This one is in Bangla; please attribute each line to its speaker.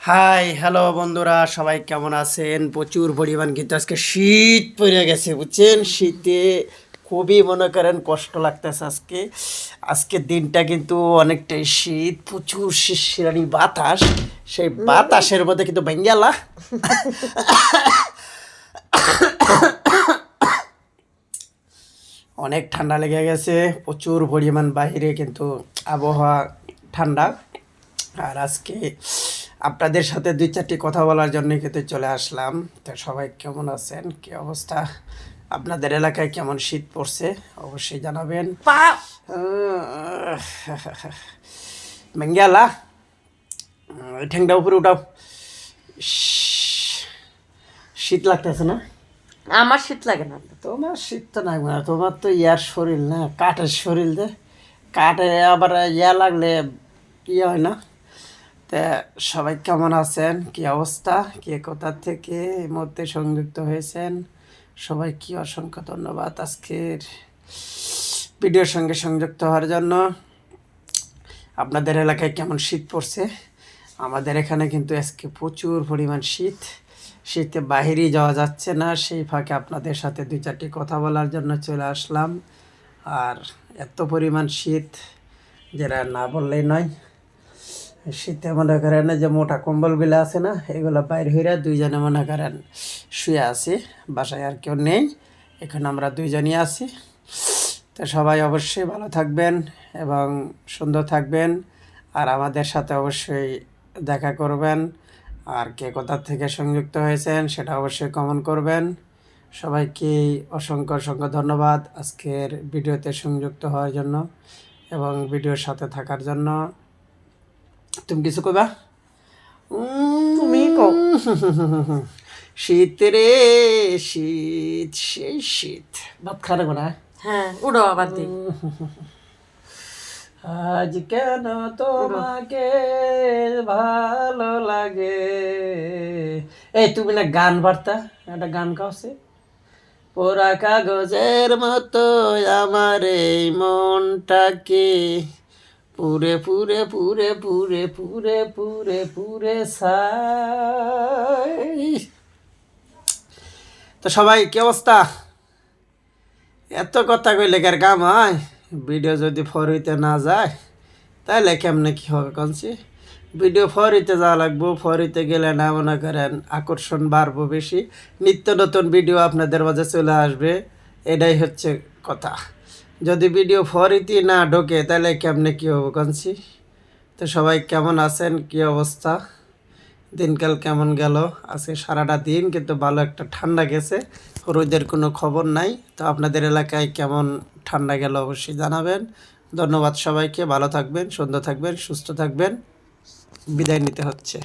Speaker 1: হাই, হ্যালো বন্ধুরা, সবাই কেমন আছেন? প্রচুর পরিমাণ কিন্তু আজকে শীত পড়ে গেছে, বুঝছেন? শীতে খুবই মনে করেন কষ্ট লাগতেছে আজকে। আজকের দিনটা কিন্তু অনেকটাই শীত, প্রচুর শিশিরানি বাতাস। সেই বাতাসের মধ্যে কিন্তু বেঙ্গালা। অনেক ঠান্ডা লেগে গেছে, প্রচুর পরিমাণ বাইরে কিন্তু আবহাওয়া ঠান্ডা। আর আজকে আপনাদের সাথে দুই চারটি কথা বলার জন্য কিন্তু চলে আসলাম। তো সবাই কেমন আছেন? কি অবস্থা? আপনাদের এলাকায় কেমন শীত পড়ছে? অবশ্যই জানাবেন।
Speaker 2: পা
Speaker 1: বেঙ্গালা ঠ্যাংটা উপরে উঠাও। শীত লাগতেছে না?
Speaker 2: আমার শীত লাগে না।
Speaker 1: তোমার শীত তো লাগবে না তোমার তো ইয়ার শরীর না কাঠের শরীর যে। কাঠে আবার ইয়া লাগলে ইয়ে হয় না? তা সবাই কেমন আছেন? কি অবস্থা? কে কোথা থেকে এই মধ্যে সংযুক্ত হয়েছেন? সবাই কি অসংখ্য ধন্যবাদ আজকের ভিডিওর সঙ্গে সংযুক্ত হওয়ার জন্য। আপনাদের এলাকায় কেমন শীত পড়ছে? আমাদের এখানে কিন্তু আজকে প্রচুর পরিমাণ শীত। শীতে বাহিরেই যাওয়া যাচ্ছে না, সেই ফাঁকে আপনাদের সাথে দুই চারটি কথা বলার জন্য চলে আসলাম। আর এত পরিমাণ শীত, যেটা না বললেই নয় শীতে মনে করেন যে মোটা কম্বলগুলো আছে না, এগুলো বাইর হইরা দুইজনে মনে করেন শুয়ে আছি, বাসায় আর কেউ নেই, এখানে আমরা দুইজনই আছি। তো সবাই অবশ্যই ভালো থাকবেন এবং সুন্দর থাকবেন, আর আমাদের সাথে অবশ্যই দেখা করবেন। আর কে কোথা থেকে সংযুক্ত হয়েছেন সেটা অবশ্যই কমেন্ট করবেন। সবাইকে অসংখ্য অসংখ্য ধন্যবাদ আজকের ভিডিওতে সংযুক্ত হওয়ার জন্য এবং ভিডিওর সাথে থাকার জন্য। তুমি কিছু কইবা?
Speaker 2: তুমি কও।
Speaker 1: শীত রে শীত সেই শীত। ভাত খারাপ না?
Speaker 2: হ্যাঁ উড়ো আবার
Speaker 1: আজ কেন তোমাকে ভালো লাগে? এই তুমি না গান বার্তা একটা গান গাওছে পোড়া কাগজের মতো আমার এই মনটাকে। পুরে পুরে পুরে পুরে পুরে পুরে পুরে তো সবাই, কি অবস্থা? এত কথা কই লেখার কাম হয়? ভিডিও যদি ফরিতে না যায় তাহলে কেমনে কি হবে কনছি ভিডিও ফরিতে যাওয়া লাগবো ফরিতে গেলে না মনে করেন আকর্ষণ বাড়বো বেশি। নিত্য নতুন ভিডিও আপনাদের মাঝে চলে আসবে, এটাই হচ্ছে কথা। যদি ভিডিও ফরিতে না ঢোকে, তাহলে কেমনে কী হবে কনছি তো সবাই কেমন আছেন? কি অবস্থা? দিনকাল কেমন গেল? আজকে সারাটা দিন কিন্তু ভালো একটা ঠান্ডা গেছে, রোদের কোনো খবর নাই। তো আপনাদের এলাকায় কেমন ঠান্ডা গেল অবশ্যই জানাবেন। ধন্যবাদ সবাইকে, ভালো থাকবেন, সুন্দর থাকবেন, সুস্থ থাকবেন। বিদায় নিতে হচ্ছে।